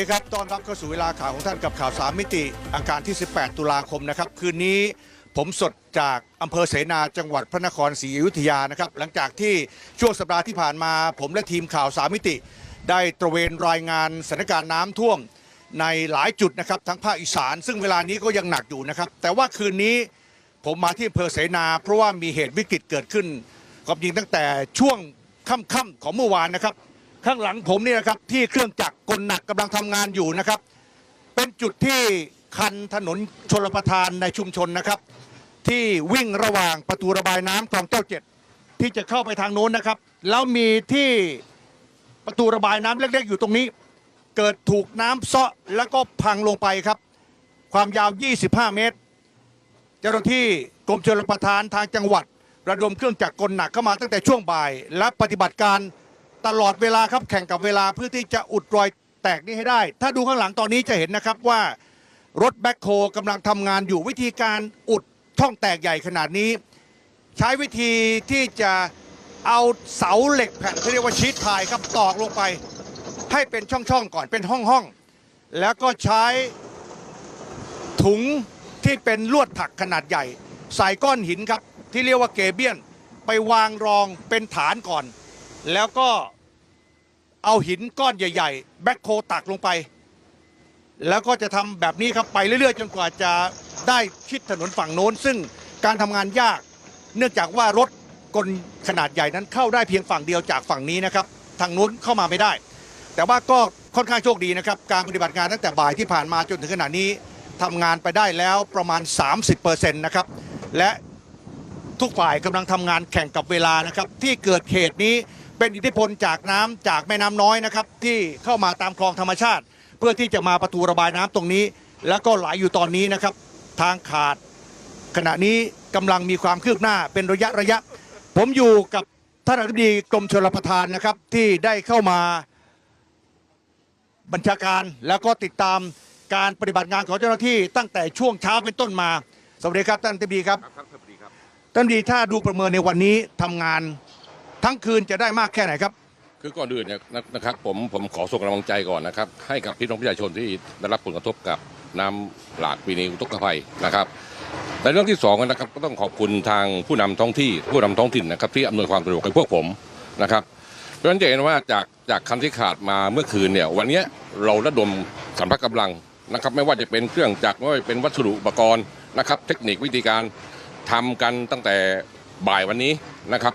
ดีครับต้อนรับเข้าสู่เวลาข่าวของท่านกับข่าวสามมิติอังคารที่ 18 ตุลาคมนะครับ คืนนี้ผมสดจากอำเภอเสนาจังหวัดพระนครศรีอยุธยานะครับ หลังจากที่ช่วงสัปดาห์ที่ผ่านมา ผมและทีมข่าวสามมิติ ได้ตระเวนรายงานสถานการณ์น้ำท่วมในหลายจุดนะครับทั้งภาคอีสาน ซึ่งเวลานี้ก็ยังหนักอยู่นะครับ แต่ว่าคืนนี้ผมมาที่อำเภอเสนา เพราะว่ามีเหตุวิกฤตเกิดขึ้นความจริงตั้งแต่ช่วงค่ำๆของเมื่อวานนะครับ ข้างหลังผมนี่นะครับที่เครื่องจักรกลหนักกำลังทำงานอยู่นะครับ เป็นจุดที่คันถนนชลประทานในชุมชนนะครับ ที่วิ่งระหว่างประตูระบายน้ำคลองเจ้าเจ็ดที่จะเข้าไปทางโน้นนะครับ แล้วมีที่ประตูระบายน้ำเล็ก ๆ อยู่ตรงนี้ เกิดถูกน้ำเซาะแล้วก็พังลงไปครับ ความยาว 25 เมตร เจ้าหน้าที่กรมชลประทานทางจังหวัด ระดมเครื่องจักรกลหนักเข้ามาตั้งแต่ช่วงบ่าย และปฏิบัติการ ตลอดเวลาครับแข่งกับเวลาเพื่อที่จะอุดรอยแตกนี้ให้ได้ ถ้าดูข้างหลังตอนนี้จะเห็นนะครับว่ารถแบ็คโฮกำลังทำงานอยู่วิธีการอุดช่องแตกใหญ่ขนาดนี้ ใช้วิธีที่จะเอาเสาเหล็กแผ่นที่เรียกว่าชีตพายครับตอกลงไป ให้เป็นช่องๆก่อนเป็นห้องๆแล้วก็ใช้ถุงที่เป็นลวดถักขนาดใหญ่ ใส่ก้อนหินครับที่เรียกว่าเกเบียน ไปวางรองเป็นฐานก่อน แล้วก็เอาหินก้อนใหญ่ ๆ แบ็คโคตักลงไป แล้วก็จะทำแบบนี้ครับไปเรื่อย ๆ จนกว่าจะได้ชิดถนนฝั่งโน้น ซึ่งการทำงานยาก เนื่องจากว่ารถกลขนาดใหญ่นั้นเข้าได้เพียงฝั่งเดียวจากฝั่งนี้นะครับ ทางโน้นเข้ามาไม่ได้ แต่ว่าก็ค่อนข้างโชคดีนะครับ การปฏิบัติงานตั้งแต่บ่ายที่ผ่านมาจนถึงขณะนี้ทำงานไปได้แล้วประมาณ 30%นะครับ และทุกฝ่ายกำลังทำงานแข่งกับเวลานะครับ ที่เกิดเหตุนี้ เป็นอิทธิพลจากน้ำจากแม่น้ำน้อยนะครับที่เข้ามาตามคลองธรรมชาติ เพื่อที่จะมาประตูระบายน้ำตรงนี้ แล้วก็ไหลอยู่ตอนนี้นะครับ ทางขาด ขณะนี้กำลังมีความคืบหน้าเป็นระยะระยะ ผมอยู่กับท่านอธิบดีกรมชลประทานนะครับที่ได้เข้ามาบัญชาการแล้วก็ติดตามการปฏิบัติงานของเจ้าหน้าที่ตั้งแต่ช่วงเช้าเป็นต้นมา สวัสดีครับท่านอธิบดีครับครับสวัสดีครับท่านอธิบดีถ้าดูประเมินในวันนี้ทำงาน ทั้งคืนจะได้มากแค่ไหนครับ คือก่อนอื่นเนี่ยนะครับผมผมขอส่งกำลังใจก่อนนะครับ ให้กับพี่น้องประชาชนที่ได้รับผลกระทบกับน้ำหลากปีนี้อุทกภัยนะครับในเรื่องที่สองนะครับก็ต้องขอบคุณทางผู้นำท้องที่ผู้นำท้องถิ่นนะครับ ที่อำนวยความสะดวกให้พวกผมนะครับเพราะฉะนั้นจะเห็นว่าจากจากคันที่ขาดมาเมื่อคืนเนี่ยวันนี้เราระดมสำนักกำลังนะครับ ไม่ว่าจะเป็นเครื่องจักรไม่ว่าจะเป็นวัสดุอุปกรณ์นะครับ เทคนิควิธีการทำกันตั้งแต่บ่ายวันนี้นะครับ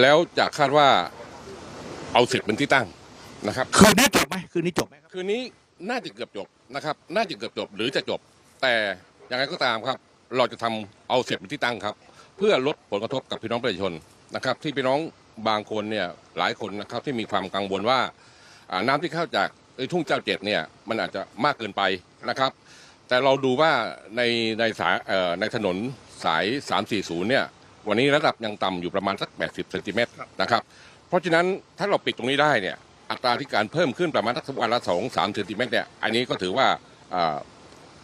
แล้วจะคาดว่าเอาสิทธิ์เป็นที่ตั้งนะครับ คืนนี้จบไหมคืนนี้จบไหมครับคืนนี้น่าจะเกือบจบนะครับ น่าจะเกือบจบหรือจะจบ แต่ยังไงก็ตามครับ เราจะทำเอาเสร็จเป็นที่ตั้งครับ เพื่อลดผลกระทบกับพี่น้องประชาชนนะครับ ที่พี่น้องบางคนเนี่ยหลายคนนะครับที่มีความกังวลว่าอ่าน้ำที่เข้าจากไอ้ทุ่งเจ้าเจ็ดเนี่ยมันอาจจะมากเกินไปนะครับ แต่เราดูว่าในในสายเอ่อในถนนสาย 340เนี่ย วันนี้ระดับยังต่ำอยู่ประมาณสัก 80เซนติเมตรนะครับ เพราะฉะนั้นถ้าเราปิดตรงนี้ได้เนี่ยอัตราที่การเพิ่มขึ้นประมาณสักวันละสองสามเซนติเมตรเนี่ยอันนี้ก็ถือว่าอ่า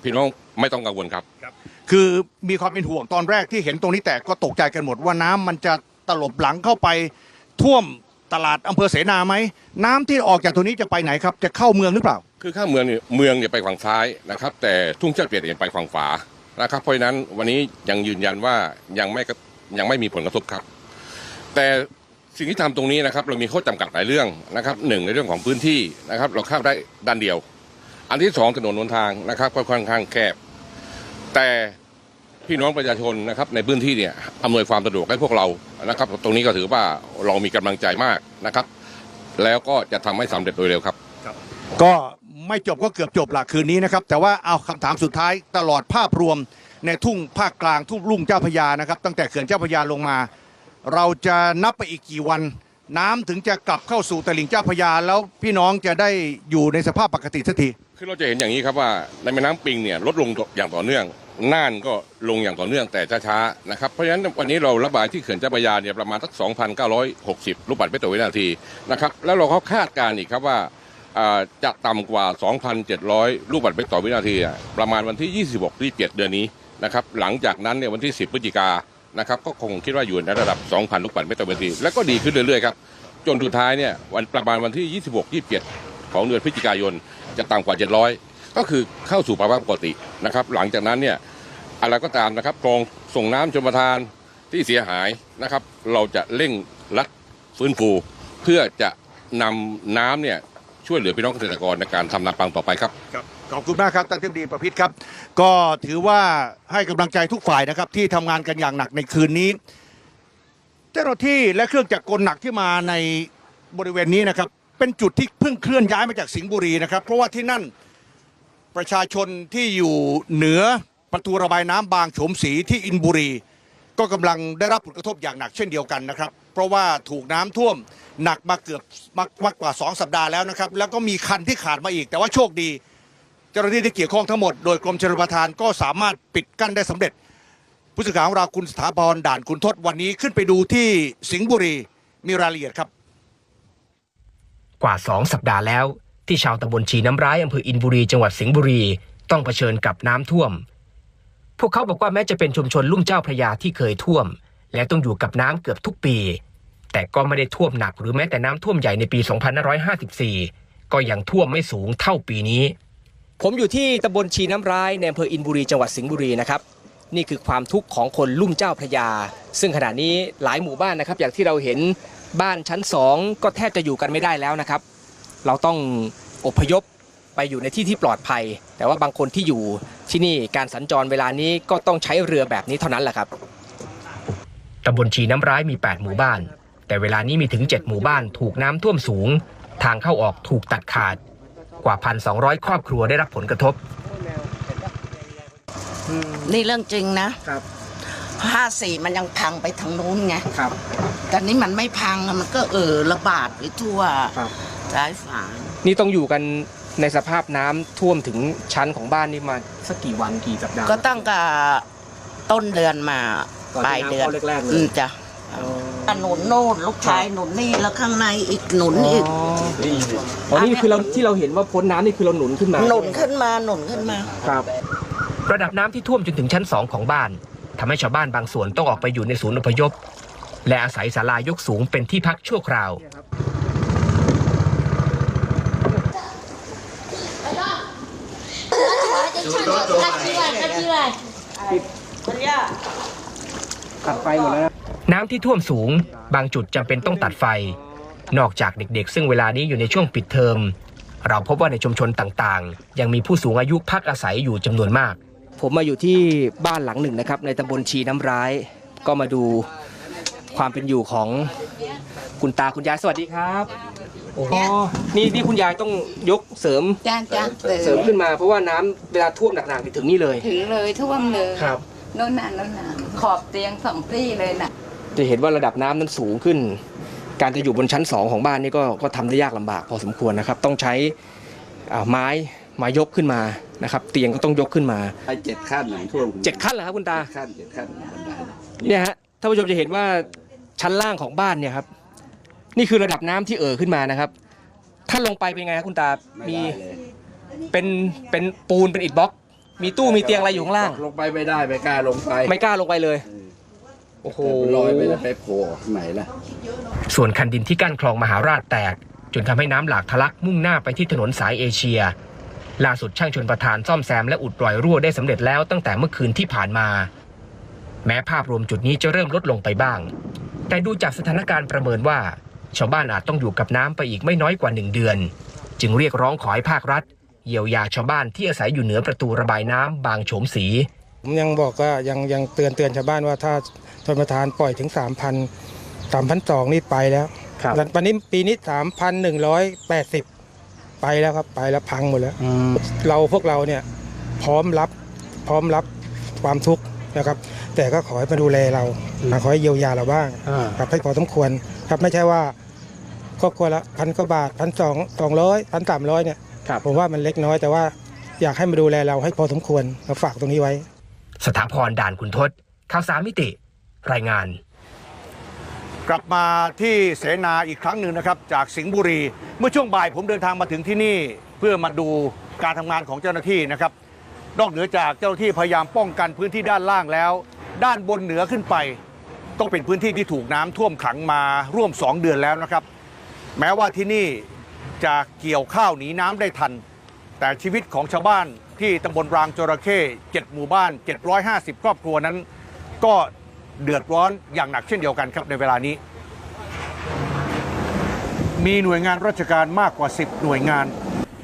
พี่น้องไม่ต้องกังวลครับ คือมีความเป็นห่วงตอนแรกที่เห็นตรงนี้แตกก็ตกใจกันหมดว่าน้ำมันจะตลบหลังเข้าไปท่วมตลาดอำเภอเสนาไหมน้ำที่ออกจากตรงนี้จะไปไหนครับ จะเข้าเมืองหรือเปล่า คือข้างเมืองเนี่ยเมืองเนี่ยไปฝั่งซ้ายนะครับ แต่ทุ่งเจ้าเปียดเนี่ยไปฝั่งขวานะครับเพราะฉะนั้นวันนี้ยังยืนยันว่ายังไม่กระ ยังไม่มีผลกระทบครับ แต่สิ่งที่ทำตรงนี้นะครับ เรามีข้อจำกัดหลายเรื่องนะครับหนึ่งในเรื่องของพื้นที่นะครับ เราเข้าได้ด้านเดียว อันที่สองถนนหนทางนะครับก็ค่อนข้างแคบ แต่พี่น้องประชาชนนะครับในพื้นที่เนี่ยอำนวยความสะดวกให้พวกเรานะครับ ตรงนี้ก็ถือว่าเรามีกำลังใจมากนะครับ แล้วก็จะทำให้สำเร็จโดยเร็วครับ ก็ไม่จบก็เกือบจบละคืนนี้นะครับ แต่ว่าเอาคำถามสุดท้ายตลอดภาพรวม ในทุ่งภาคกลางทุ่งลุ่งเจ้าพระยานะครับ ตั้งแต่เขื่อนเจ้าพระยาลงมา เราจะนับไปอีกกี่วัน น้ำถึงจะกลับเข้าสู่ตลิ่งเจ้าพระยาแล้วพี่น้องจะได้อยู่ในสภาพปกติสักทีคือเราจะเห็นอย่างนี้ครับว่าในแม่น้ำปิงเนี่ยลดลงอย่างต่อเนื่องน่านก็ลงอย่างต่อเนื่องแต่ช้าๆนะครับเพราะฉะนั้นวันนี้เราระบายที่เขื่อนเจ้าพระยาเนี่ยประมาณสัก 2,960 ลูกบาศก์เมตรต่อวินาทีนะครับแล้วเราก็คาดการณ์อีกครับว่าจะต่ำกว่า 2,700 ลูกบาศก์เมตรต่อวินาที ประมาณวันที่ 26ที่7เดือนนี้ นะครับหลังจากนั้นเนี่ยวันที่ 10พฤศจิกานะครับก็คงคิดว่าอยู่ในระดับ 2,000 ลูกบาศก์เมตรต่อวินาทีแล้วก็ดีขึ้นเรื่อยๆครับจนสุดท้ายเนี่ยวันประมาณวันที่ 26 27 ของเดือนพฤศจิกายนจะต่ำกว่า 700 ก็คือเข้าสู่ภาวะปกตินะครับหลังจากนั้นเนี่ยอะไรก็ตามนะครับกรองส่งน้ำชมประทานที่เสียหายนะครับเราจะเร่งรัดฟื้นฟูเพื่อจะนำน้ำเนี่ยช่วยเหลือพี่น้องเกษตรกรในการทำนาปังต่อไปครับครับ ขอบคุณมากครับท่านทิบดีประพิษครับ ก็ถือว่าให้กำลังใจทุกฝ่ายนะครับ ที่ทำงานกันอย่างหนักในคืนนี้ เจ้าหน้าที่และเครื่องจักรกลหนักที่มาในบริเวณนี้นะครับ เป็นจุดที่เพิ่งเคลื่อนย้ายมาจากสิงห์บุรีนะครับ เพราะว่าที่นั่นประชาชนที่อยู่เหนือประตูระบายน้ำบางโฉมศรีที่อินบุรี ก็กำลังได้รับผลกระทบอย่างหนักเช่นเดียวกันนะครับ เพราะว่าถูกน้ำท่วมหนักมาเกือบมากมากกว่า 2 สัปดาห์แล้วนะครับ แล้วก็มีคันที่ขาดมาอีก แต่ว่าโชคดี เจ้าหน้าที่ที่เกี่ยวข้องทั้งหมดโดยกรมชลประทานก็สามารถปิดกั้นได้สำเร็จ ผู้สื่อข่าวของเราคุณสถาพรด่านคุณทศวันนี้ขึ้นไปดูที่สิงห์บุรีมีรายละเอียดครับ กว่า 2 สัปดาห์แล้ว ที่ชาวตำบลชีน้ำร้ายอำเภออินบุรีจังหวัดสิงห์บุรีต้องเผชิญกับน้ำท่วม พวกเขาบอกว่าแม้จะเป็นชุมชนลุ่มเจ้าพระยาที่เคยท่วม และต้องอยู่กับน้ำเกือบทุกปี แต่ก็ไม่ได้ท่วมหนักหรือแม้แต่น้ำท่วมใหญ่ในปี 2554 ก็ยังท่วมไม่สูงเท่าปีนี้ ผมอยู่ที่ตำบลชีน้ำร้ายในอำเภออินบุรีจังหวัดสิงห์บุรีนะครับนี่คือความทุกข์ของคนลุ่มเจ้าพระยา ซึ่งขณะนี้หลายหมู่บ้านนะครับ อย่างที่เราเห็นบ้านชั้นสองก็แทบจะอยู่กันไม่ได้แล้วนะครับ เราต้องอพยพไปอยู่ในที่ที่ปลอดภัย แต่ว่าบางคนที่อยู่ที่นี่การสัญจรเวลานี้ก็ต้องใช้เรือแบบนี้เท่านั้นแหละครับตำบลชีน้ำร้ายมี 8 หมู่บ้าน แต่เวลานี้มีถึง 7 หมู่บ้านถูกน้ำท่วมสูง ทางเข้าออกถูกตัดขาด กว่า 1,200 ครอบครัวได้รับผลกระทบ นี่เรื่องจริงนะ ครับห้าสี่มันยังพังไปทางนู้นไง ครับ แต่นี้มันไม่พังอะมันก็เออระบาดไปทั่วครับ ร้ายฝางนี่ต้องอยู่กันในสภาพน้ำท่วมถึงชั้นของบ้านนี่มาสักกี่วันกี่สัปดาห์ ก็ตั้งแต่ต้นเดือนมาก่อนปลายที่เดือนน้ำเข้าแรกๆเลย อืมจ้ะ หนุนโน่นลูกชายหนุนนี่แล้วข้างในอีกหนุนอีกอ๋อนี่คือเราที่เราเห็นว่าพ้นน้ำนี่คือเราหนุนขึ้นมาหนุนขึ้นมาหนุนขึ้นมาครับระดับน้ำที่ท่วมจนถึงชั้น2ของบ้านทำให้ชาวบ้านบางส่วนต้องออกไปอยู่ในศูนย์อพยพ และอาศัยศาลายกสูงเป็นที่พักชั่วคราวตัดไฟหมดแล้ว น้ำที่ท่วมสูง บางจุดจำเป็นต้องตัดไฟ นอกจากเด็กๆ ซึ่งเวลานี้อยู่ในช่วงปิดเทอม เราพบว่าในชุมชนต่างๆ ยังมีผู้สูงอายุพักอาศัยอยู่จำนวนมาก ผมมาอยู่ที่บ้านหลังหนึ่งนะครับ ในตำบลชีน้ำร้าย ก็มาดูความเป็นอยู่ของคุณตาคุณยายสวัสดีครับโอ้โหนี่นี่คุณยายต้องยกเสริมจ้าจ้าเสริมขึ้นมาเพราะว่าน้ำเวลาท่วมหนักๆนี่ถึงนี่เลย ถึงเลยท่วมเลยครับโน่นน่ะโน่นน่ะขอบเตียงสองที่เลยน่ะ จะเห็นว่าระดับน้ำนั้นสูงขึ้น การจะอยู่บนชั้นสองของบ้านนี่ก็ก็ทำได้ยากลำบากพอสมควรนะครับ ต้องใช้อ่าไม้ไม้ยกขึ้นมานะครับ เตียงก็ต้องยกขึ้นมาไปเจ็ดขั้นหนังท่วมเจ็ดขั้นเหรอครับคุณตาขั้นเจ็ดขั้นบันไดเนี่ยฮะท่านผู้ชมจะเห็นว่าชั้นล่างของบ้านเนี่ยครับ นี่คือระดับน้ำที่เอ่อขึ้นมานะครับ ถ้าลงไปเป็นไงครับคุณตาไม่มีได้เลยเป็นเป็นปูนเป็นอิฐบล็อก มีตู้มีเตียงอะไรอยู่ข้างล่าง ลงไปไม่ได้ไม่กล้าลงไป ไม่กล้าลงไปเลย โอ้โหลอยไปแล้วไปโผล่ข้างไหนล่ะ ส่วนคันดินที่กั้นคลองมหาราชแตก จนทำให้น้ำหลากทะลักมุ่งหน้าไปที่ถนนสายเอเชีย ล่าสุดช่างชนประทานซ่อมแซมและอุดรอยรั่วได้สำเร็จแล้วตั้งแต่เมื่อคืนที่ผ่านมา แม้ภาพรวมจุดนี้จะเริ่มลดลงไปบ้าง แต่ดูจากสถานการณ์ประเมินว่า ชาวบ้านอาจต้องอยู่กับน้ำไปอีกไม่น้อยกว่าหนึ่งเดือน จึงเรียกร้องขอให้ภาครัฐเยียวยาชาวบ้านที่อาศัยอยู่เหนือประตูระบายน้ำบางโฉมศรีผมยังบอกว่ายังยังเตือนเตือนชาวบ้านว่าถ้าช นประทานปล่อยถึง 3 0 0 0 3 0 0 นี่ไปแล้วครับวันนี้ปีนี้ 3,180 ไปแล้วครับ ไปแล้วพังหมดแล้วเราพวกเราเนี่ยพร้อมรับพร้อมรับความทุกข์นะครับ แต่ก็ขอให้มาดูแลเราขอให้เยียวยาเราบ้างครับให้พอสมควรครับไม่ใช่ว่าครอบครัวละพันกว่าบาทพันสองสองร้อยพันสามร้อยเนี่ยครับ ผมว่ามันเล็กน้อยแต่ว่าอยากให้มาดูแลเราให้พอสมควรเราฝากตรงนี้ไว้ สถาพรด่านคุณทศข่าวสามมิติ รายงาน กลับมาที่เสนาอีกครั้งหนึ่งนะครับ จากสิงห์บุรี เมื่อช่วงบ่ายผมเดินทางมาถึงที่นี่เพื่อมาดูการทำงานของเจ้าหน้าที่นะครับ นอกเหนือจากเจ้าหน้าที่พยายามป้องกันพื้นที่ด้านล่างแล้ว ด้านบนเหนือขึ้นไป ต้องเป็นพื้นที่ที่ถูกน้ำท่วมขังมาร่วม 2 เดือนแล้วนะครับ แม้ว่าที่นี่จะเกี่ยวข้าวหนีน้ำได้ทัน แต่ชีวิตของชาวบ้านที่ตำบลรางจระเข้7หมู่บ้าน 750 ครอบครัวนั้น ก็ เดือดร้อนอย่างหนักเช่นเดียวกันครับในเวลานี้ มีหน่วยงานราชการมากกว่า 10 หน่วยงาน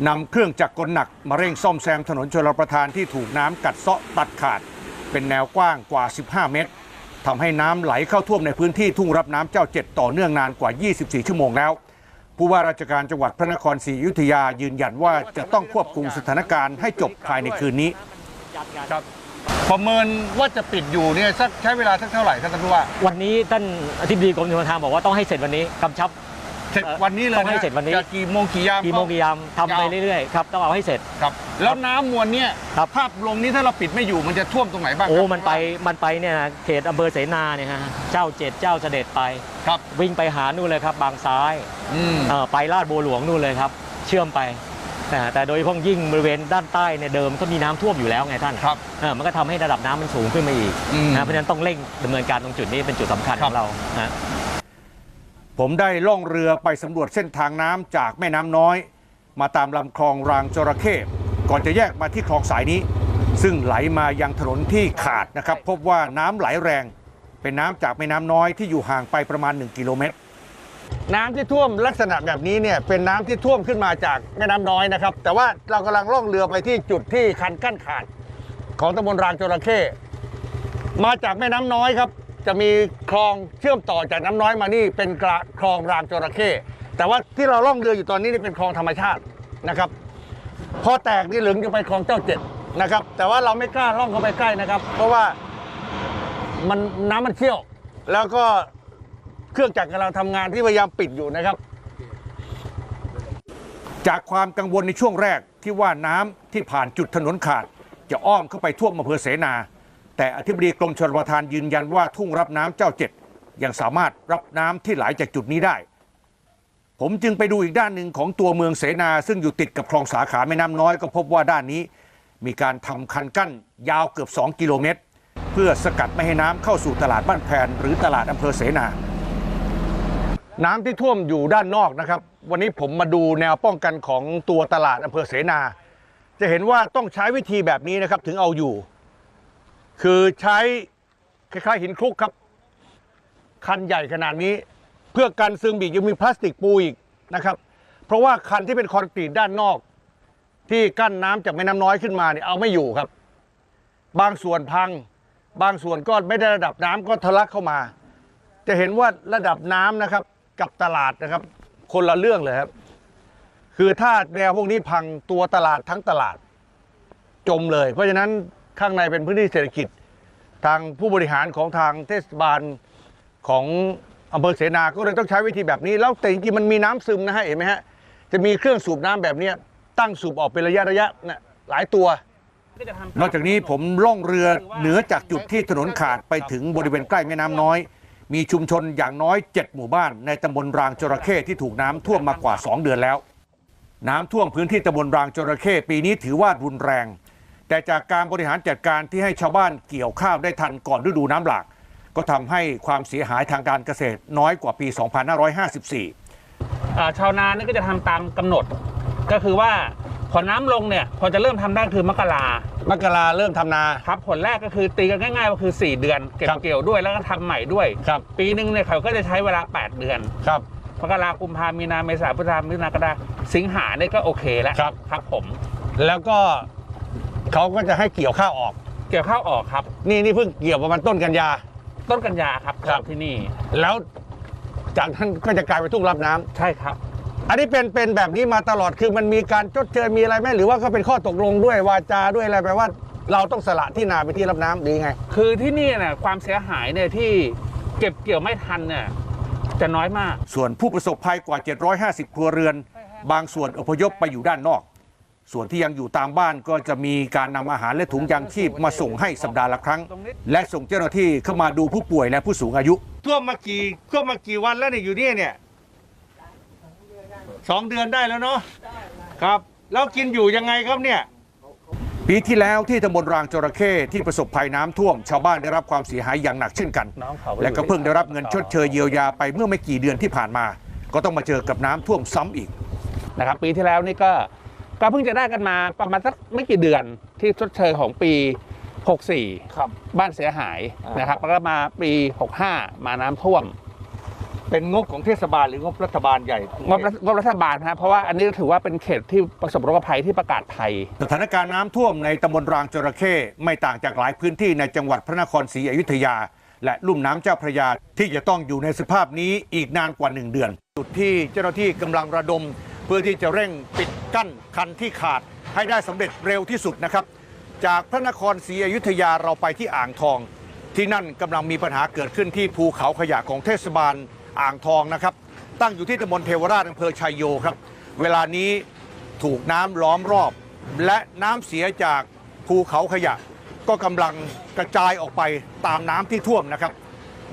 นำเครื่องจักรกลหนักมาเร่งซ่อมแซมถนนชลประทานที่ถูกน้ำกัดเซาะตัดขาด เป็นแนวกว้างกว่า 15 เมตรทำให้น้ำไหลเข้าท่วมในพื้นที่ทุ่งรับน้ำเจ้าเจ็ดต่อเนื่องนานกว่า 24 ชั่วโมงแล้ว ผู้ว่าราชการจังหวัดพระนครศรีอยุธยายืนยันว่าจะต้องควบคุมสถานการณ์ให้จบภายในคืนนี้ครับ ประเมินว่าจะปิดอยู่เนี่ยสักใช้เวลาสักเท่าไหร่ครับท่านผู้ว่า วันนี้ท่านอธิบดีกรมชลประทานบอกว่าต้องให้เสร็จวันนี้กำชับเสร็จวันนี้เลยต้องให้เสร็จวันนี้จะกี่โมงกี่ยามกี่โมงกี่ยามทำไปเรื่อยๆครับต้องเอาให้เสร็จครับ แล้วน้ำมวลเนี่ยครับภาพลงนี้ถ้าเราปิดไม่อยู่มันจะท่วมตรงไหนบ้างคโอ้รับมันไปมันไปเนี่ยนะเขตอำเภอเสนาเนี่ยฮะเจ้าเจ็ดเจ้าเสด็จไปครับวิ่งไปหานู่นเลยครับ บางซ้ายอืมเอ่อไปลาดบัวหลวงนู่นเลยครับ เชื่อมไปนะฮะ แต่โดยเฉพาะยิ่งบริเวณด้านใต้เนี่ยเดิมก็มีน้ำท่วมอยู่แล้วไงท่านครับเออมันก็ทำให้ระดับน้ำมันสูงขึ้นมาอีกอืมนะเพราะฉะนั้นต้องเร่งดำเนินการตรงจุดนี้เป็นจุดสำคัญครัขบองเรานะผมได้ล่องเรือไปสำรวจเส้นทางน้ำจากแม่น้ำน้อย มาตามลำคลองรางจระเข้ก่อนจะแยกมาที่คลองสายนี้ ซึ่งไหลมายังถนนที่ขาดนะครับ พบว่าน้ำไหลแรง เป็นน้ำจากแม่น้ำน้อยที่อยู่ห่างไปประมาณ 1 กิโลเมตร น้ำที่ท่วมลักษณะแบบนี้เนี่ยเป็นน้ำที่ท่วมขึ้นมาจากแม่น้ำน้อยนะครับ แต่ว่าเรากำลังล่องเรือไปที่จุดที่คันกั้นขาด ของตำบลรางจระเข้มาจากแม่น้ำน้อยครับ จะมีคลองเชื่อมต่อจากน้ำน้อยมานี่เป็นกระคลองรางจระเข้แต่ว่าที่เราล่องเรืออยู่ตอนนี้นี่เป็นคลองธรรมชาตินะครับ พอแตกนี่หลึงจะไปคลองเจ้าเจ็ดนะครับ แต่ว่าเราไม่กล้าล่องเข้าไปใกล้นะครับ เพราะว่ามันน้ำมันเชี่ยว แล้วก็ เครื่องจักรกำลังทำงานที่พยายามปิดอยู่นะครับ จากความกังวลในช่วงแรกที่ว่าน้ำที่ผ่านจุดถนนขาด จะอ้อมเข้าไปท่วมอำเภอเสนา แต่อธิบดีกรมชลประทานยืนยันว่าทุ่งรับน้ำเจ้าเจ็ดยังสามารถรับน้ำที่ไหลจากจุดนี้ได้ ผมจึงไปดูอีกด้านหนึ่งของตัวเมืองเสนา ซึ่งอยู่ติดกับคลองสาขาแม่น้ำน้อยก็พบว่าด้านนี้ มีการทำคันกั้นยาวเกือบ 2 กิโลเมตร เพื่อสกัดไม่ให้น้ำเข้าสู่ตลาดบ้านแพนหรือตลาดอำเภอเสนา น้ำที่ท่วมอยู่ด้านนอกนะครับ วันนี้ผมมาดูแนวป้องกันของตัวตลาดอำเภอเสนา จะเห็นว่าต้องใช้วิธีแบบนี้นะครับถึงเอาอยู่ คือใช้คล้ายๆหินคลุกครับ คันใหญ่ขนาดนี้ เพื่อกันซึมบีกยังมีพลาสติกปูอีกนะครับ เพราะว่าคันที่เป็นคอนกรีตด้านนอก ที่กั้นน้ำจากแม่น้ำน้อยขึ้นมาเนี่ยเอาไม่อยู่ครับ บางส่วนพัง บางส่วนก็ไม่ได้ระดับน้ำก็ทะลักเข้ามา จะเห็นว่าระดับน้ำนะครับ กับตลาดนะครับ คนละเรื่องเลยครับ คือถ้าแนวพวกนี้พังตัวตลาดทั้งตลาด จมเลย เพราะฉะนั้นข้างในเป็นพื้นที่เศรษฐกิจ ทางผู้บริหารของทางเทศบาลของอำเภอเสนา ก็เลยต้องใช้วิธีแบบนี้ แล้วแต่จริงๆมันมีน้ำซึมนะฮะเห็นไหมฮะ จะมีเครื่องสูบน้ำแบบนี้ตั้งสูบออกเป็นระยะระยะนะหลายตัวนอกจากนี้ผมล่องเรือเหนือจากจุดที่ถนนขาดไปถึงบริเวณใกล้แม่น้ำน้อย มีชุมชนอย่างน้อย 7 หมู่บ้านในตำบลรางจระเข้ที่ถูกน้ำท่วมมากว่า 2 เดือนแล้ว น้ำท่วมพื้นที่ตำบลรางจระเข้ปีนี้ถือว่ารุนแรง แต่จากการบริหารจัดการที่ให้ชาวบ้านเกี่ยวข้าวได้ทันก่อนฤดูน้ำหลาก ก็ทำให้ความเสียหายทางการเกษตรน้อยกว่าปี 2554ชาวนานี่ก็จะทำตามกำหนดก็คือว่า อน้ำลงเนี่ยพอจะเริ่มทำได้คือมกรามกราเริ่มทำนา ครับผลแรกก็คือตีกันง่ายๆก็คือ 4 เดือน เก็บครับ เกี่ยวด้วยแล้วก็ทำใหม่ด้วย ครับปีหนึ่งเนี่ยเขาก็จะใช้เวลา 8 เดือนครับ มกรากุมภามีนาเมษาพฤษภามิถุนากรกฎาสิงหาเนี่ยก็โอเคแล้วครับ ครับผมแล้วก็เขาก็จะให้เกี่ยวข้าวออก เกี่ยวข้าวออกครับ นี่นี่เพิ่งเกี่ยวประมาณต้นกันยา ต้นกันยาครับครับที่นี่แล้วจากนั้นก็จะกลายเป็นทุ่งรับน้ำใช่ครับ อันนี้เป็นเป็นแบบนี้มาตลอดคือมันมีการชดเชยมีอะไรไหมหรือว่าก็เป็นข้อตกลงด้วยวาจาด้วยอะไรแปลว่า เราต้องสละที่นาไปที่รับน้ำหรือยังไง คือที่นี่เนี่ยความเสียหายเนี่ยที่เก็บเกี่ยวไม่ทันเนี่ยจะน้อยมาก ส่วนผู้ประสบภัยกว่า 750 ครัวเรือน บางส่วนอพยพไปอยู่ด้านนอก ส่วนที่ยังอยู่ตามบ้านก็จะมีการนำอาหารและถุงยางชีพมาส่งให้สัปดาห์ละครั้ง และส่งเจ้าหน้าที่เข้ามาดูผู้ป่วยและผู้สูงอายุ ท่วมมากี่ท่วมมากี่วันแล้วเนี่ยอยู่เนี่ยเนี่ย สองเดือนได้แล้วเนาะครับแล้วกินอยู่ยังไงครับเนี่ย ปีที่แล้วที่ตำบลรางจระเข้ที่ประสบภัยน้ำท่วม ชาวบ้านได้รับความเสียหายอย่างหนักเช่นกันน้องเขาและก็เพิ่งได้รับเงินชดเชยเยียวยาไปเมื่อไม่กี่เดือนที่ผ่านมา ก็ต้องมาเจอกับน้ำท่วมซ้ำอีก นะครับปีที่แล้วนี่ก็ก็เพิ่งจะได้กันมาประมาณสักไม่กี่เดือนที่ชดเชยของปี 64 ครับ บ้านเสียหายอ่านนะครับแล้วก็มาปี 65 มาน้ำท่วม เป็นงบของเทศบาลหรืองบรัฐบาลใหญ่งบรัฐงบรัฐบาลฮะเพราะว่าอันนี้ถือว่าเป็นเขตที่ประสบอุทกภัยที่ประกาศภัย สถานการณ์น้ำท่วมในตำบลรางจระเข้ไม่ต่างจากหลายพื้นที่ในจังหวัดพระนครศรีอยุธยา และลุ่มน้ำเจ้าพระยา ที่จะต้องอยู่ในสภาพนี้อีกนานกว่า1เดือน จุดที่เจ้าหน้าที่กำลังระดม เพื่อที่จะเร่งปิดกั้นคันที่ขาดให้ได้สำเร็จเร็วที่สุดนะครับ จากพระนครศรีอยุธยาเราไปที่อ่างทอง ที่นั่นกำลังมีปัญหาเกิดขึ้นที่ภูเขาขยะของเทศบาล อ่างทองนะครับ ตั้งอยู่ที่ตำบลเทวราชอำเภอชัยโยครับ เวลานี้ถูกน้ำล้อมรอบ และน้ำเสียจากภูเขาขยะ ก็กำลังกระจายออกไปตามน้ำที่ท่วมนะครับ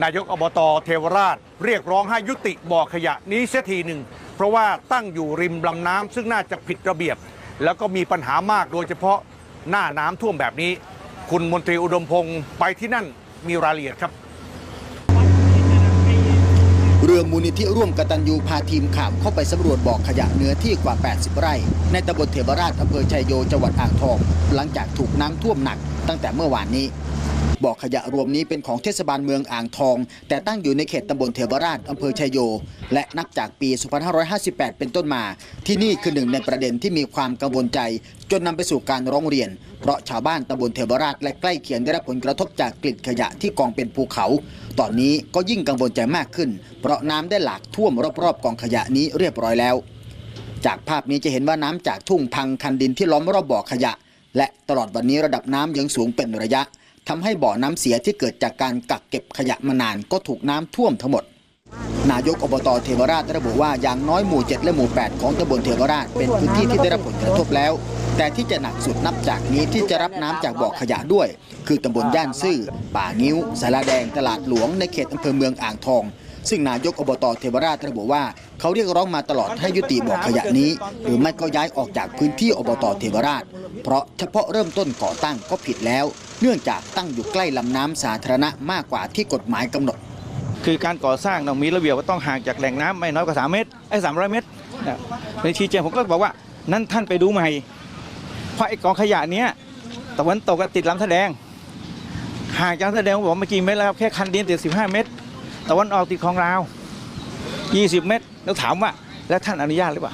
นายกอบตเทวราชเรียกร้องให้ยุติบ่อขยะนี้เสียทีหนึ่ง เพราะว่าตั้งอยู่ริมลำน้ำซึ่งน่าจะผิดระเบียบ แล้วก็มีปัญหามากโดยเฉพาะหน้าน้ำท่วมแบบนี้ คุณมนตรีอุดมพงศ์ไปที่นั่นมีรายละเอียดครับ เรือมูลนิธิร่วมกตัญญูพาทีมข่าวเข้าไปสำรวจบ่อขยะเนื้อที่กว่า 80 ไร่ ในตำบลเทวราชอำเภอชัยโยจังหวัดอ่างทอง หลังจากถูกน้ำท่วมหนักตั้งแต่เมื่อวานนี้ บ่อขยะรวมนี้เป็นของเทศบาลเมืองอ่างทอง แต่ตั้งอยู่ในเขตตำบลเทวราชอำเภอชัยโย และนับจากปี 2558 เป็นต้นมา ที่นี่คือหนึ่งในประเด็นที่มีความกังวลใจ จนนำไปสู่การร้องเรียน เพราะชาวบ้านตำบลเทวราชและใกล้เคียงได้รับผลกระทบจากกลิ่นขยะที่กองเป็นภูเขา ตอนนี้ก็ยิ่งกังวลใจมากขึ้น เพราะน้ำได้หลากท่วมรอบๆกองขยะนี้เรียบร้อยแล้ว จากภาพนี้จะเห็นว่าน้ำจากทุ่งพังคันดินที่ล้อมรอบบ่อขยะ และตลอดวันนี้ระดับน้ำยังสูงเป็นระยะ ทำให้บ่อน้ำเสียที่เกิดจากการกักเก็บขยะมานานก็ถูกน้ำท่วมทั้งหมด นายกอบตเทวราชระบุว่าอย่างน้อยหมู่ 7 และหมู่ 8 ของตำบลเทวราชเป็นพื้นที่ที่ได้รับผลกระทบแล้ว แต่ที่จะหนักสุดนับจากนี้ที่จะรับน้ำจากบ่อขยะด้วย คือตำบลย่านซื่อ ป่างิ้วสาราแดงตลาดหลวงในเขตอำเภอเมืองอ่างทองซึ่งนายกอบตเทวราชระบุว่าเขาเรียกร้องมาตลอดให้ยุติบ่อขยะนี้ หรือไม่ก็ย้ายออกจากพื้นที่อบตเทวราช เพราะเฉพาะเริ่มต้นก่อตั้งก็ผิดแล้ว เนื่องจากตั้งอยู่ใกล้ลำน้ำสาธารณะมากกว่าที่กฎหมายกำหนด คือการก่อสร้างต้องมีระเบียบว่าต้องห่างจากแหล่งน้ำไม่น้อยกว่า3เมตรไอ้สามร้อยเมตรนะในชี้แจงผมก็บอกว่านั่นท่านไปดูใหม่เพราะไอ้กองขยะเนี้ยตะวันตกติดลำแสดงห่างจากลำแสดงผมบอกเมื่อกี้เมตรแล้วแค่คันเดียวติด15 เมตร ตะวันออกติดคลองราว 20 เมตร แล้วถามว่า แล้วท่านอนุญาตหรือเปล่า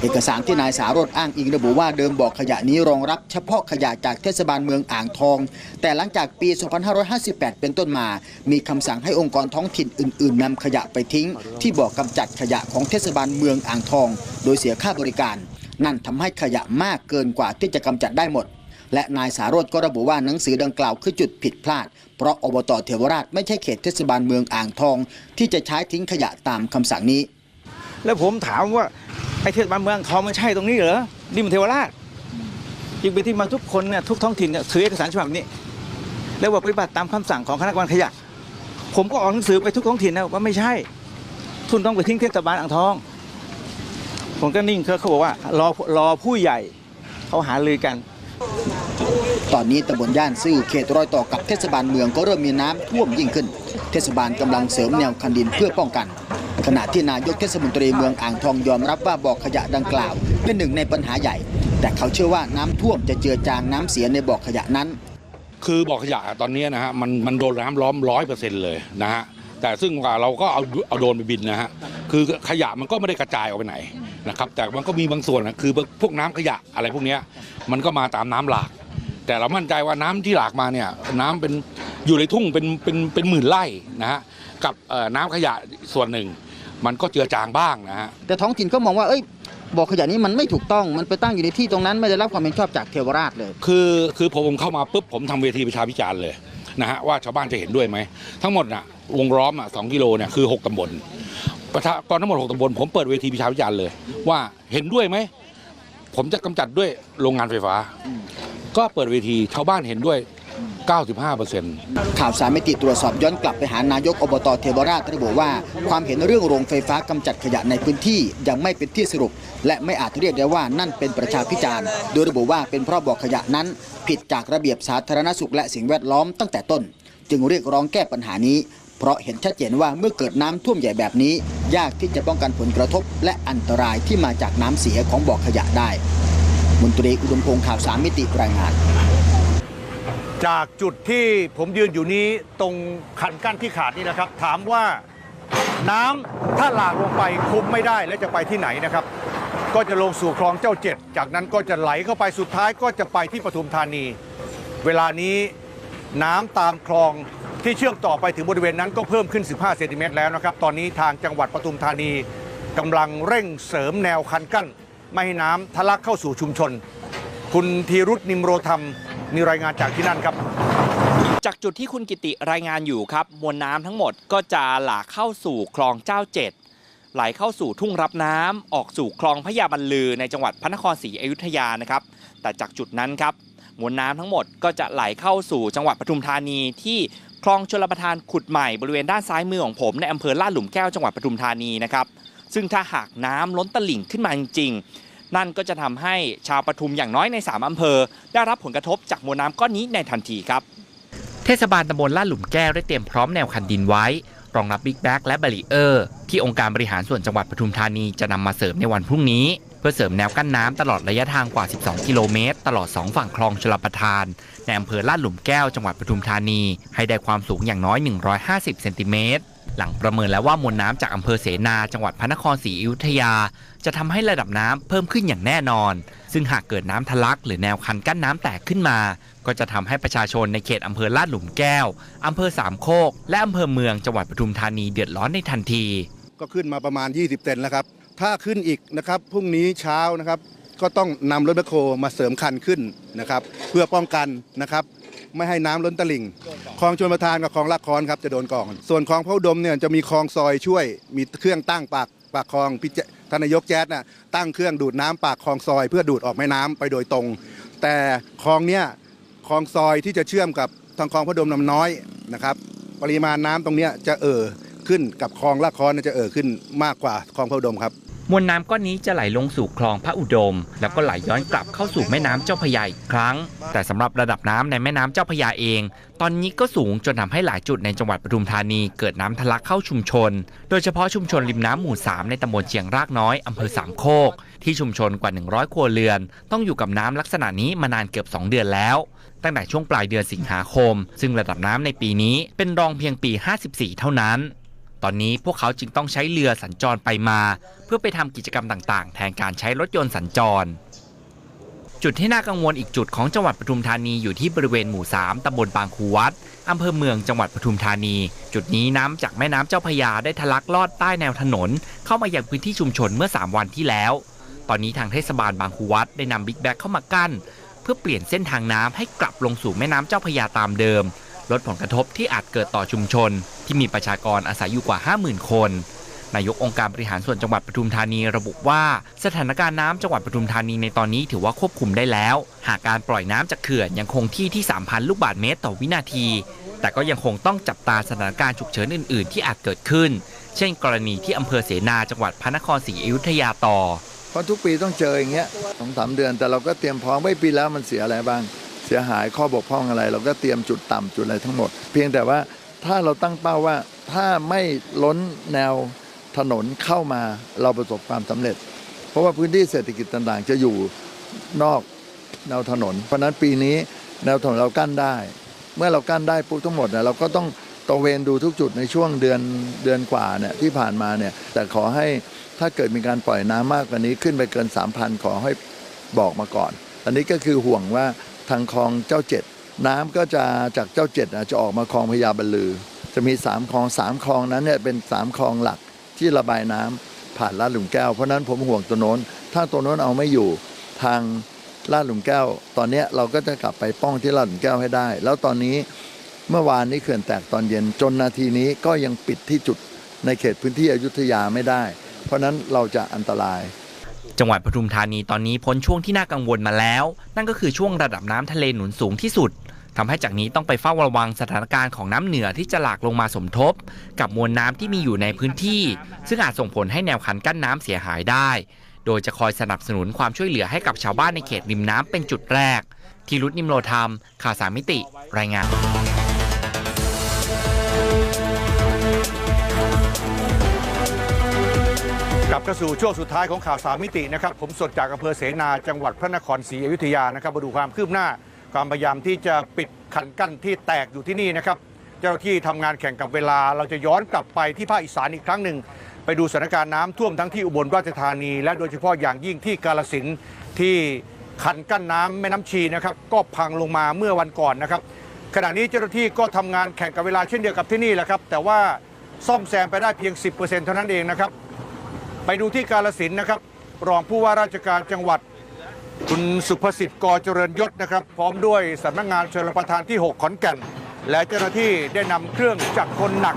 เอกสารที่นายสารดอ้างอิงระบุว่าเดิมบ่อขยะนี้รองรับเฉพาะขยะจากเทศบาลเมืองอ่างทอง แต่หลังจากปี 2558 เป็นต้นมา มีคำสั่งให้องค์กรท้องถิ่นอื่น ๆนำขยะไปทิ้ง ที่บ่อกำจัดขยะของเทศบาลเมืองอ่างทอง โดยเสียค่าบริการ นั่นทำให้ขยะมากเกินกว่าที่จะกำจัดได้หมดและนายสารดก็ระบุว่าหนังสือดังกล่าวคือจุดผิดพลาด เพราะอบตเทวราชไม่ใช่เขตเทศบาลเมืองอ่างทอง ที่จะใช้ทิ้งขยะตามคำสั่งนี้ แล้วผมถามว่า ไอ้เทศบาลเมืองเขามันใช่ตรงนี้เหรอนี่มันเทวราชจึงเป็นที่มาทุกคนเนี่ยทุกท้องถิ่นเนี่ยถือเอกสารฉบับนี้ แล้วว่าปฏิบัติตามคำสั่งของคณะกรรมการขยะผมก็ออกหนังสือไปทุกท้องถิ่นนะว่าไม่ใช่ ทุนต้องไปทิ้งเทศบาลอ่างทอง ผมก็นิ่งเขาเขาบอกว่ารอรอผู้ใหญ่เขาหาลือกัน ตอนนี้ตำบลย่านซื่อเขตรอยต่อกับเทศบาลเมืองก็เริ่มมีน้ำท่วมยิ่งขึ้น เทศบาลกำลังเสริมแนวคันดินเพื่อป้องกัน ขณะที่นายกเทศมนตรีเมืองอ่างทองยอมรับว่าบ่อขยะดังกล่าว เป็นหนึ่งในปัญหาใหญ่ แต่เขาเชื่อว่าน้ำท่วมจะเจือจางน้ำเสียในบ่อขยะนั้น คือบ่อขยะตอนนี้นะฮะมันมันโดนน้ำล้อมร้อยเปอร์เซ็นต์เลยนะฮะแต่ซึ่งว่าเราก็เอาเอาโดนไปบินนะฮะคือขยะมันก็ไม่ได้กระจายออกไปไหนนะครับแต่มันก็มีบางส่วนนะคือพวกน้ำขยะอะไรพวกนี้มันก็มาตามน้ำหลาก แต่เรามั่นใจว่าน้ำที่หลากมาเนี่ยน้ำเป็นอยู่ในทุ่งเป็นเป็นเป็นหมื่นไร่นะฮะกับน้ำขยะส่วนหนึ่ง มันก็เจือจางบ้างนะฮะแต่ท้องถิ่นก็มองว่าเอ้ยบ่อขยะนี้มันไม่ถูกต้องมันไปตั้งอยู่ในที่ตรงนั้นไม่ได้รับความเห็นชอบจากเทวราชเลย คือคือพอผมเข้ามาปุ๊บผมทำเวทีประชาพิจารณ์เลยนะฮะว่าชาวบ้านจะเห็นด้วยไหม ทั้งหมดน่ะวงล้อมอะสองกิโลเนี่ยคือ 6ตำบลประชากรทั้งหมด 6ตำบลผมเปิดเวทีประชาพิจารณ์เลย ว่าเห็นด้วยไหม ผมจะกำจัดด้วยโรงงานไฟฟ้า ก็เปิดเวทีชาวบ้านเห็นด้วย 95เปอร์เซ็นต์ข่าวสารมิติตรวจสอบย้อนกลับไปหานายกอบตเทวราชระบุว่า ความเห็นเรื่องโรงไฟฟ้ากำจัดขยะในพื้นที่ยังไม่เป็นที่สรุป และไม่อาจเรียกได้ว่านั่นเป็นประชาพิจารณ์ โดยระบุว่าเป็นเพราะบ่อขยะนั้น ผิดจากระเบียบสาธารณสุขและสิ่งแวดล้อมตั้งแต่ต้น จึงเรียกร้องแก้ปัญหานี้ เพราะเห็นชัดเจนว่าเมื่อเกิดน้ำท่วมใหญ่แบบนี้ ยากที่จะป้องกันผลกระทบ และอันตรายที่มาจากน้ำเสียของบ่อขยะได้ มนตรีอุดมพงศ์ข่าวสามมิติรายงาน จากจุดที่ผมยืนอยู่นี้ตรงคันกั้นที่ขาดนี่นะครับ ถามว่าน้ำถ้าหลากลงไปคุมไม่ได้และจะไปที่ไหนนะครับ ก็จะลงสู่คลองเจ้าเจ็ด จากนั้นก็จะไหลเข้าไปสุดท้ายก็จะไปที่ปทุมธานี เวลานี้น้ำตามคลองที่เชื่อมต่อไปถึงบริเวณนั้นก็เพิ่มขึ้น 15 เซนติเมตรแล้วนะครับ ตอนนี้ทางจังหวัดปทุมธานีกำลังเร่งเสริมแนวคันกั้น ไม่ให้น้ำทะลักเข้าสู่ชุมชน คุณธีรุธนิมโรธรรม มีรายงานจากที่นั่นครับ จากจุดที่คุณกิติรายงานอยู่ครับ มวลน้ำทั้งหมดก็จะหลากเข้าสู่คลองเจ้าเจ็ดไหลเข้าสู่ทุ่งรับน้ำออกสู่คลองพระยาบรรลือในจังหวัดพระนครศรีอยุธยานะครับ แต่จากจุดนั้นครับมวลน้ำทั้งหมดก็จะไหลเข้าสู่จังหวัดปทุมธานีที่คลองชลประทานขุดใหม่บริเวณด้านซ้ายมือของผมในอำเภอลาดหลุมแก้วจังหวัดปทุมธานีนะครับ ซึ่งถ้าหากน้ำล้นตลิ่งขึ้นมาจริง นั่นก็จะทำให้ชาวปทุมอย่างน้อยใน 3อำเภอ ได้รับผลกระทบจากมวลน้ำก้อนนี้ในทันทีครับ เทศบาลตำบลลาดหลุมแก้วได้เตรียมพร้อมแนวคันดินไว้ รองรับบิ๊กแบ็กและบารีเออร์ที่องค์การบริหารส่วนจังหวัดปทุมธานีจะนำมาเสริมในวันพรุ่งนี้เพื่อเสริมแนวกั้นน้ำตลอดระยะทางกว่า 12 กิโลเมตร ตลอด 2 ฝั่งคลองชลประทาน ในอำเภอลาดหลุมแก้ว จังหวัดปทุมธานี ให้ได้ความสูงอย่างน้อย 150 เซนติเมตร หลังประเมินแล้วว่ามวลน้ำจากอำเภอเสนา จังหวัดพระนครศรีอยุธยา จะทำให้ระดับน้ำเพิ่มขึ้นอย่างแน่นอน ซึ่งหากเกิดน้ำทะลัก หรือแนวคันกั้นน้ำแตกขึ้นมา ก็จะทำให้ประชาชนในเขตอำเภอลาดหลุมแก้วอำเภอสามโคก และอำเภอเมืองจังหวัดปทุมธานีเดือดร้อนในทันที ก็ขึ้นมาประมาณ 20 เซนแล้วครับ ถ้าขึ้นอีกนะครับพรุ่งนี้เช้านะครับ ก็ต้องนำรถแมคโครมาเสริมคันขึ้นนะครับ เพื่อป้องกันนะครับไม่ให้น้ำล้นตลิ่ง คลองชลประทานกับคลองลากคอนครับจะโดนก่อนส่วนคลองพระอุดมเนี่ยจะมีคลองซอยช่วย มีเครื่องตั้งปากปากคลองพิจ ท่านนายกแจ๊ดน่ะตั้งเครื่องดูดน้ำปากคลองซอย เพื่อดูดออกแม่น้ำไปโดยตรง แต่คลองเนี้ยคลองซอยที่จะเชื่อมกับทางคลองพระอุดมน้ำน้อยนะครับ ปริมาณน้ำตรงเนี้ยจะเอ่อขึ้นกับคลองลากคอนน่ะจะเอ่อขึ้นมากกว่าคลองพระอุดมครับ มวลน้ำก้อนนี้จะไหลลงสู่คลองพระอุดม แล้วก็ไหลย้อนกลับเข้าสู่แม่น้ำเจ้าพระยาอีกครั้ง แต่สำหรับระดับน้ำในแม่น้ำเจ้าพระยาเอง ตอนนี้ก็สูงจนทำให้หลายจุดในจังหวัดปทุมธานีเกิดน้ำทะลักเข้าชุมชน โดยเฉพาะชุมชนริมน้ำหมู่ 3 ในตำบลเชียงรากน้อยอำเภอสามโคก ที่ชุมชนกว่า 100 ครัวเรือน ต้องอยู่กับน้ำลักษณะนี้มานานเกือบ 2 เดือนแล้วตั้งแต่ช่วงปลายเดือนสิงหาคม ซึ่งระดับน้ำในปีนี้เป็นรองเพียงปี 54 เท่านั้น ตอนนี้พวกเขาจึงต้องใช้เรือสัญจรไปมา เพื่อไปทำกิจกรรมต่างๆ แทนการใช้รถยนต์สัญจร จุดที่น่ากังวลอีกจุดของจังหวัดปทุมธานีอยู่ที่บริเวณหมู่ 3ตำบลบางคูวัดอำเภอเมืองจังหวัดปทุมธานี จุดนี้น้ำจากแม่น้ำเจ้าพยาได้ทะลักลอดใต้แนวถนน เข้ามายังพื้นที่ชุมชนเมื่อ 3 วันที่แล้ว ตอนนี้ทางเทศบาลบางคูวัดได้นำบิ๊กแบ็คเข้ามากั้น เพื่อเปลี่ยนเส้นทางน้ำให้กลับลงสู่แม่น้ำเจ้าพยาตามเดิม ลดผลกระทบที่อาจเกิดต่อชุมชน ที่มีประชากรอาศัยอยู่กว่า 50,000 คนนายกองค์การบริหารส่วนจังหวัดปทุมธานีระบุว่า สถานการณ์น้ำจังหวัดปทุมธานีในตอนนี้ถือว่าควบคุมได้แล้ว หากการปล่อยน้ำจากเขื่อนยังคงที่ที่ 3,000 ลูกบาศก์เมตรต่อวินาที แต่ก็ยังคงต้องจับตาสถานการณ์ฉุกเฉินอื่น ๆ ที่อาจเกิดขึ้น เช่น กรณีที่อำเภอเสนาจังหวัดพระนครศรีอยุธยาต่อเพราะทุกปีต้องเจออย่างเงี้ยสองสามเดือนแต่เราก็เตรียมพร้อมไว้ปีแล้วมันเสียอะไรบ้าง สียหายข้อบกพร่องอะไร เราก็เตรียมจุดต่ำจุดอะไรทั้งหมด เพียงแต่ว่าถ้าเราตั้งเป้าว่าถ้าไม่ล้นแนวถนนเข้ามาเราประสบความสำเร็จ เพราะว่าพื้นที่เศรษฐกิจต่างๆ จะอยู่นอกแนวถนน เพราะนั้นปีนี้แนวถนนเรากั้นได้ เมื่อเรากั้นได้ปุ๊บทั้งหมดเนี่ยเราก็ต้องตระเวนดูทุกจุดในช่วงเดือนเดือนกว่าเนี่ยที่ผ่านมาเนี่ยแต่ขอให้ถ้าเกิดมีการปล่อยน้ำมากกว่านี้ขึ้นไปเกิน 3,000 ขอให้บอกมาก่อน อันนี้ก็คือห่วงว่า ทางคลองเจ้าเจ็ด น้ำก็จะจากเจ้าเจ็ดจะออกมาคลองพญาบรรลือ จะมี3คลอง3คลองนั้นเนี่ยเป็น3คลองหลักที่ระบายน้ำผ่านลาดหลุมแก้ว เพราะนั้นผมห่วงตัวโน้น ถ้าตัวโน้นเอาไม่อยู่ทางลาดหลุมแก้ว ตอนนี้เราก็จะกลับไปป้องที่ลาดหลุมแก้วให้ได้ แล้วตอนนี้เมื่อวานนี้เขื่อนแตกตอนเย็นจนนาทีนี้ก็ยังปิดที่จุดในเขตพื้นที่อยุธยาไม่ได้ เพราะนั้นเราจะอันตราย จังหวัดปทุมธานีตอนนี้พ้นช่วงที่น่ากังวลมาแล้ว นั่นก็คือช่วงระดับน้ำทะเลหนุนสูงที่สุดทำให้จากนี้ต้องไปเฝ้าระวังสถานการณ์ของน้ำเหนือที่จะหลากลงมาสมทบ กับมวลน้ำที่มีอยู่ในพื้นที่ ซึ่งอาจส่งผลให้แนวคันกั้นน้ำเสียหายได้ โดยจะคอยสนับสนุนความช่วยเหลือให้กับชาวบ้านในเขตริมน้ำเป็นจุดแรก ที่รุดนิมโลธรรมข่าวสามมิติ รายงาน กลับเข้าสู่ช่วงสุดท้ายของข่าวสามมิตินะครับ ผมสดจากอำเภอเสนาจังหวัดพระนครศรีอยุธยานะครับมาดูความคืบหน้า ความพยายามที่จะปิดขันกั้นที่แตกอยู่ที่นี่นะครับ เจ้าหน้าที่ทำงานแข่งกับเวลา เราจะย้อนกลับไปที่ภาคอีสานอีกครั้งหนึ่ง ไปดูสถานการณ์น้ำท่วมทั้งที่อุบลราชธานี และโดยเฉพาะอย่างยิ่งที่กาลสินที่คันกั้นน้ำแม่น้ำชีนะครับก็พังลงมาเมื่อวันก่อนนะครับ ขณะนี้เจ้าหน้าที่ก็ทำงานแข่งกับเวลาเช่นเดียวกับที่นี่แหละครับแต่ว่าซ่อมแซมไปได้เพียง 10%เท่านั้นเองนะครับ ไปดูที่กาลสินนะครับ รองผู้ว่าราชการจังหวัด คุณสุภสิทธิ์กอเจริญยศนะครับ พร้อมด้วยสำนักงงานชลประทานที่ 6 ขอนแก่น และเจ้าหน้าที่ได้นำเครื่องจักรกลหนัก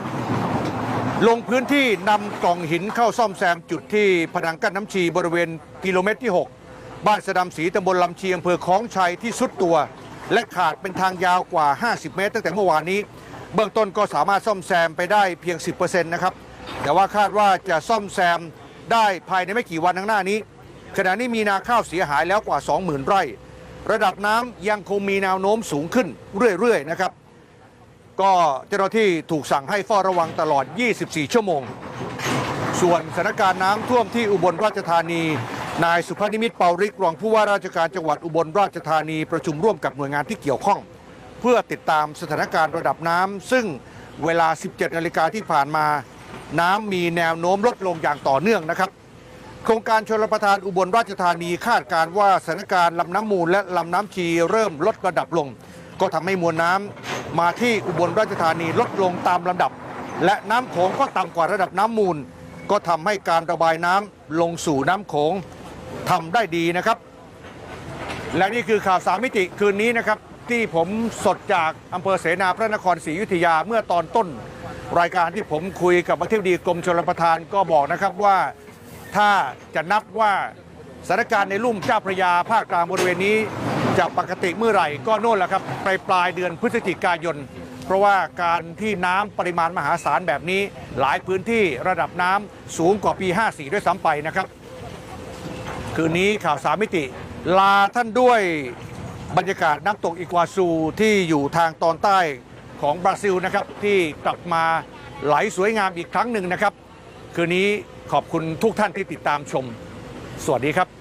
ลงพื้นที่นำกล่องหินเข้าซ่อมแซมจุดที่ผนังกั้นน้ำชีบริเวณกิโลเมตรที่ 6 บ้านสะดำศรีตำบลลำชีอำเภอคลองชัยที่สุดตัว และขาดเป็นทางยาวกว่า 50 เมตร ตั้งแต่เมื่อวานนี้ เบื้องต้นก็สามารถซ่อมแซมไปได้เพียง 10%นะครับแต่ว่าคาดว่าจะซ่อมแซม ได้ภายในไม่กี่วันข้างหน้านี้ ขณะนี้มีนาข้าวเสียหายแล้วกว่า 20,000 ไร่ ระดับน้ำยังคงมีแนวโน้มสูงขึ้นเรื่อยๆนะครับ ก็เจ้าหน้าที่ถูกสั่งให้เฝ้าระวังตลอด 24 ชั่วโมง ส่วนสถานการณ์น้ำท่วมที่อุบลราชธานีนายสุภนิมิตเปาริกรองผู้ว่าราชการจังหวัดอุบลราชธานีประชุมร่วมกับหน่วยงานที่เกี่ยวข้อง เพื่อติดตามสถานการณ์ระดับน้ำซึ่งเวลา 17 นาฬิกาที่ผ่านมา น้ำมีแนวโน้มลดลงอย่างต่อเนื่องนะครับ โครงการชลประทานอุบลราชธานีคาดการว่าสถานการณ์ลำน้ำมูลและลำน้ำชีเริ่มลดระดับลง ก็ทำให้มวลน้ำมาที่อุบลราชธานีลดลงตามลำดับ และน้ำโขงก็ต่ำกว่าระดับน้ำมูล ก็ทำให้การระบายน้ำลงสู่น้ำโขงทำได้ดีนะครับ และนี่คือข่าวสามมิติคืนนี้นะครับที่ผมสดจากอำเภอเสนาพระนครศรีอยุธยาเมื่อตอนต้น รายการที่ผมคุยกับอธิบดีกรมชลประทานก็บอกนะครับว่าถ้าจะนับว่าสถานการณ์ในลุ่มเจ้าพระยาภาคกลางบริเวณนี้จะปกติเมื่อไหร่ก็โน่นแหละครับปลายปลายเดือนพฤศจิกายน เพราะว่าการที่น้ำปริมาณมหาศาลแบบนี้ หลายพื้นที่ระดับน้ำสูงกว่าปี 54 ด้วยซ้ำไปนะครับ คืนนี้ข่าวสามมิติ ลาท่านด้วยบรรยากาศน้ำตกอีกวาซูที่อยู่ทางตอนใต้ ของบราซิลนะครับที่กลับมาไหลสวยงามอีกครั้งหนึ่งนะครับ คืนนี้ขอบคุณทุกท่านที่ติดตามชม สวัสดีครับ